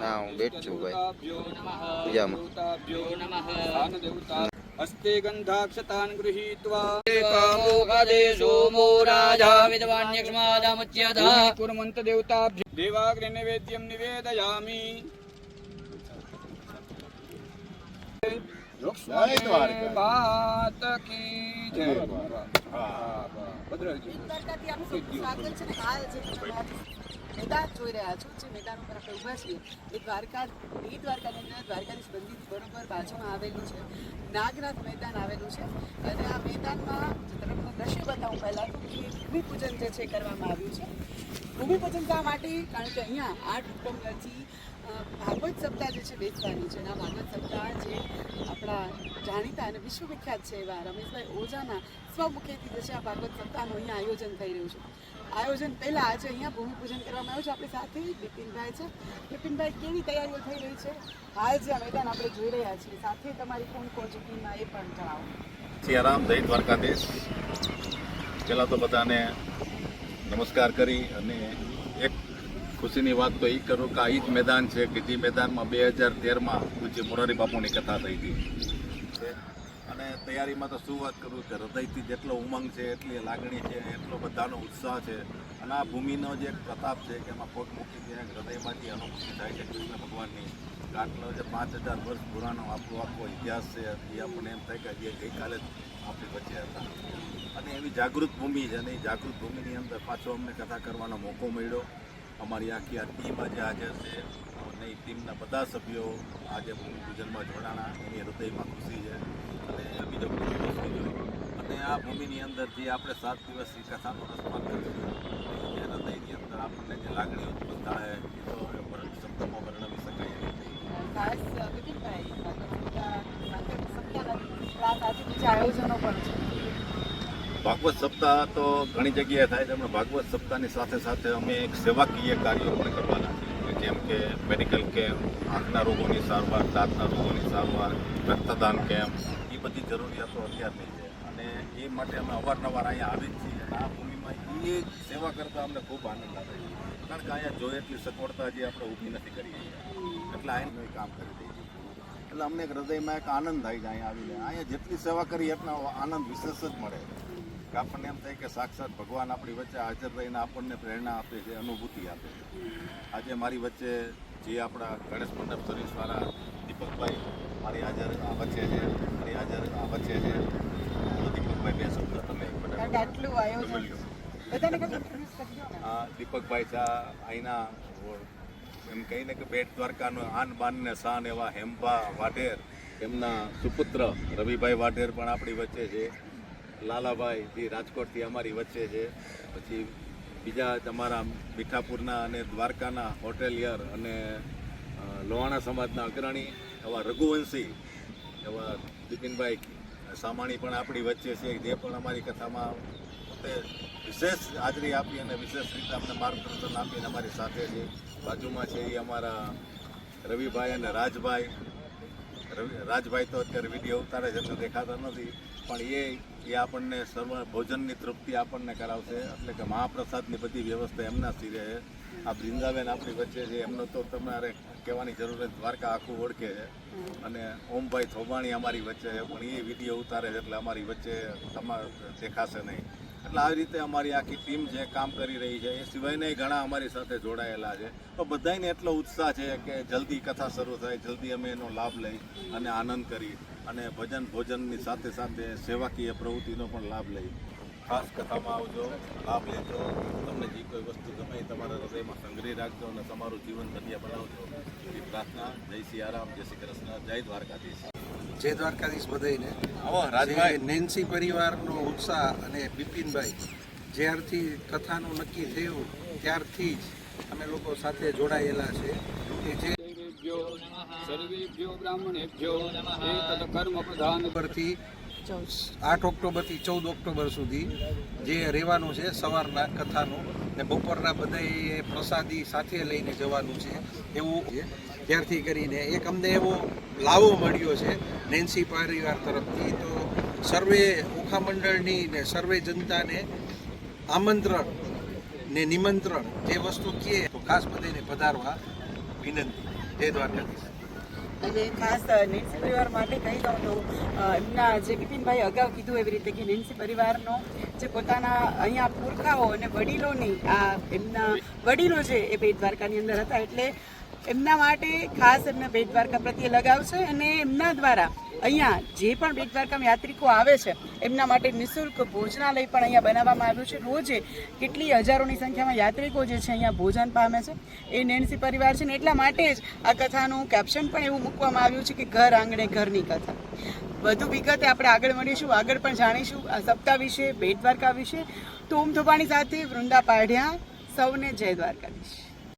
ના, હું બેઠ છું ભાઈ. પૂજામાં. હસ્તે ગંધાક્ષતાન ગૃહીત્વા. કામોકાદેશો મો રાજા વિદ્વાન્યક્ષ્માદામચ્યતા કુર્મંત દેવતાભ્યો દેવાગ્નિ નૈવેદ્યમ નિવેદયામિ. માત કી જય ભદ્રજી મેદાન જોઈ રહ્યા છો. જે મેદાન ઉપર આપણે ઊભા છીએ એ દ્વારકા એ દ્વારકાની અંદર દ્વારકાની મંદિર બરોબર બાજુમાં આવેલું છે. નાગનાથ મેદાન આવેલું છે. અને આ મેદાનમાં તરફનું દ્રશ્ય બતાવું પહેલાં તો કે ભૂમિપૂજન જે છે કરવામાં આવ્યું છે. ભૂમિપૂજન શા માટે? કારણ કે અહીંયા આઠ અ, ભાગવત સપ્તાહ જે છે બેસવાની છે આ ભાગવત સપ્તાહ જે આપણા જાણીતા અને વિશ્વવિખ્યાત છે એવા રમેશભાઈ ઓઝાના સ્વમુખેથી જે છે આ ભાગવત સપ્તાહનું અહીંયા આયોજન થઈ રહ્યું છે. આયોજન પહેલાં આજે અહીંયા ભૂમિપૂજન કરવામાં આવ્યું છે. આપણી સાથે બિપિનભાઈ છે. બિપિનભાઈ, કેવી તૈયારીઓ થઈ રહી છે? હાલ જે મેદાન આપણે જોઈ રહ્યા છીએ. સાથે તમારી કોણ કોણ છે એ પણ જણાવો. સિયારામ, જય દ્વારકાધીશ. પહેલાં તો બધાને નમસ્કાર કરી અને ખુશીની વાત તો એ કરું કે આ જ મેદાન છે કે જે મેદાનમાં બે હજાર તેરમાં પૂજ્ય મોરારી બાપુની કથા થઈ હતી. અને તૈયારીમાં તો શું વાત કરું કે હૃદયથી જેટલો ઉમંગ છે, એટલી લાગણી છે, એટલો બધાનો ઉત્સાહ છે. અને આ ભૂમિનો જે એક પ્રતાપ છે કે એમાં પગ મૂકી છે હૃદયમાંથી અનુભૂતિ થાય છે કૃષ્ણ ભગવાનની. આટલો જે પાંચ હજાર વર્ષ પુરાનો આપણો આખો ઇતિહાસ છે. એ આપણને એમ થાય કે જે ગઈકાલે જ આપણી વચ્ચે હતા. અને એવી જાગૃત ભૂમિ છે અને એ જાગૃત ભૂમિની અંદર પાછો અમને કથા કરવાનો મોકો મળ્યો. અમારી આખી આ ટીમ આજે હાજર છે. અને એ ટીમના બધા સભ્યો આજે ભૂમિ જોડાણા, એની હૃદયમાં ખુશી છે. અને બીજો ખુશી વસ્તુ અને આ ભૂમિની અંદર જે આપણે સાત દિવસ કથાનો રસપાન કરીશું એ હૃદયની અંદર આપણને જે લાગણી ઉત્પન્ન થાય એ તો હવે વર્ણ- શબ્દોમાં વર્ણવી શકાય એવી નથી ખાસ બિપિનભાઈ ભાગવત સપ્તાહ માત્ર સપ્તાહ નથી પણ આ સાથે બીજા આયોજનો પણ છે ભાગવત સપ્તાહ તો ઘણી જગ્યાએ થાય છે, પણ ભાગવત સપ્તાહની સાથે સાથે અમે એક સેવાકીય કાર્યો પણ કરવાના છીએ જેમ કે મેડિકલ કેમ્પ આંખના રોગોની સારવાર, દાંતના રોગોની સારવાર, રક્તદાન કેમ્પ, એ બધી જરૂરિયાતો અત્યારની છે. અને એ માટે અમે અવારનવાર અહીંયા આવી જ છીએ આ ભૂમિમાં એ સેવા કરતાં અમને ખૂબ આનંદ આવે છે. કારણ કે અહીંયા જોઈએ એટલી સગવડતા જે આપણે ઊભી નથી કરી એટલે અહીં કામ કરી દઈએ. એટલે અમને એક હૃદયમાં એક આનંદ થાય છે અહીંયા આવીને. અહીંયા જેટલી સેવા કરી એટલો આનંદ વિશેષ જ મળે. કે આપણને એમ થાય કે સાક્ષાત ભગવાન આપણી વચ્ચે હાજર રહીને આપણને પ્રેરણા આપે છે અનુભૂતિ આપે છે. આજે મારી વચ્ચે જે આપણા ગણેશ મંડપ સર્વિસવાળા દીપકભાઈ મારી હાજર આ વચ્ચે છે મારી હાજર વચ્ચે છે. દીપકભાઈ બે શબ્દ તમે આટલું આયોજન છે. દીપકભાઈ શાહ અહીંના એમ કહીને કે બેટ દ્વારકાનો આન બાન ને શાન એવા હેમ્પા વાઢેર એમના સુપુત્ર રવિભાઈ વાઢેર પણ આપણી વચ્ચે છે. લાલાભાઈ, જે રાજકોટથી અમારી વચ્ચે છે. પછી બીજા તમારા મીઠાપુરના અને દ્વારકાના હોટેલિયર અને લોહાણા સમાજના અગ્રણી એવા રઘુવંશી એવા બિપિનભાઈ સામાણી પણ આપણી વચ્ચે છે. જે પણ અમારી કથામાં પોતે વિશેષ હાજરી આપી અને વિશેષ રીતે અમને માર્ગદર્શન આપીને અમારી સાથે છે બાજુમાં છે એ અમારા રવિભાઈ અને રાજભાઈ. રાજભાઈ તો અત્યારે વીડિયો ઉતારે છે એટલે દેખાતા નથી. પણ એ એ આપણને સર્વ ભોજનની તૃપ્તિ આપણને કરાવશે. એટલે કે મહાપ્રસાદની બધી વ્યવસ્થા એમના સ્થિરે છે. આ બૃંદાબેન આપણી વચ્ચે છે, એમનો તો તમારે કહેવાની જરૂર નથી. દ્વારકા આખું ઓળખે છે. અને ઓમભાઈ થોબાણી અમારી વચ્ચે છે, પણ એ વીડિયો ઉતારે છે, એટલે અમારી વચ્ચે તમારે દેખાશે નહીં. એટલે આવી રીતે અમારી આખી ટીમ છે કામ કરી રહી છે, એ સિવાયને ઘણા અમારી સાથે જોડાયેલા છે. તો બધાને એટલો ઉત્સાહ છે કે જલ્દી કથા શરૂ થાય, જલ્દી અમે એનો લાભ લઈ અને આનંદ કરી અને ભજન ભોજનની સાથે સાથે સેવાકીય પ્રવૃત્તિનો પણ લાભ લઈ. ખાસ કથામાં આવજો, લાભ લેજો. તમને જે કોઈ વસ્તુ ગમે એ તમારા હૃદયમાં સંગ્રહી રાખજો અને તમારું જીવન ધન્ય બનાવજો. એવી પ્રાર્થના, જય સિયારામ, જય શ્રી કૃષ્ણ, જય દ્વારકાધીશ. જય દ્વારકાધીશ બધાઈને નેન્સી પરિવારનો ઉત્સાહ અને બિપિનભાઈ જ્યારથી કથાનું નક્કી થયું ત્યારથી જ અમે લોકો સાથે જોડાયેલા છે. કે જે સર્વેભ્યો બ્રાહ્મણેભ્યો કર્મ પ્રધાન પરથી આઠ ઓક્ટોબરથી ચૌદ ઓક્ટોબર સુધી જે રહેવાનું છે સવારના કથાનું ને બપોરના બધાએ પ્રસાદી સાથે લઈને જવાનું છે એવું ત્યારથી કરીને એક અમને એવો લાવો મળ્યો છે નેન્સી પરિવાર તરફથી. તો સર્વે ઓખા મંડળની ને સર્વે જનતાને આમંત્રણ ને નિમંત્રણ જે વસ્તુ કહે, તો ખાસ બધાને પધારવા વિનંતી. જય દ્વારકાધીશ. અને ખાસ નેન્સી પરિવાર માટે કહી દઉં તો એમના જે બિપિનભાઈ અગાઉ કીધું એવી રીતે કે નેન્સી પરિવારનો જે પોતાના અહીંયા પુરખાઓ અને વડીલોની, આ એમના વડીલો છે એ બેટ દ્વારકાની અંદર હતા, એટલે એમના માટે ખાસ એમને બેટ દ્વારકા પ્રત્યે લગાવ છે અને એમના દ્વારા અહીંયા જે પણ બેટ દ્વારકા યાત્રિકો આવે છે, એમના માટે નિઃશુલ્ક ભોજનાલય પણ અહીંયા બનાવવામાં આવ્યું છે. રોજે કેટલી હજારોની સંખ્યામાં યાત્રિકો જે છે અહીંયા ભોજન પામે છે, એ નેન્સી પરિવાર છે ને એટલા માટે જ આ કથાનું કેપ્શન પણ એવું મૂકવામાં આવ્યું છે કે ઘર આંગણે ઘરની કથા. વધુ વિગતે આપણે આગળ મળીશું, આગળ પણ જાણીશું આ સપ્તાહ વિશે બેટ દ્વારકા વિશે. તો ઓમ થોપાણી સાથે વૃંદા પાઢ્યા, સૌને જય દ્વારકાધીશ.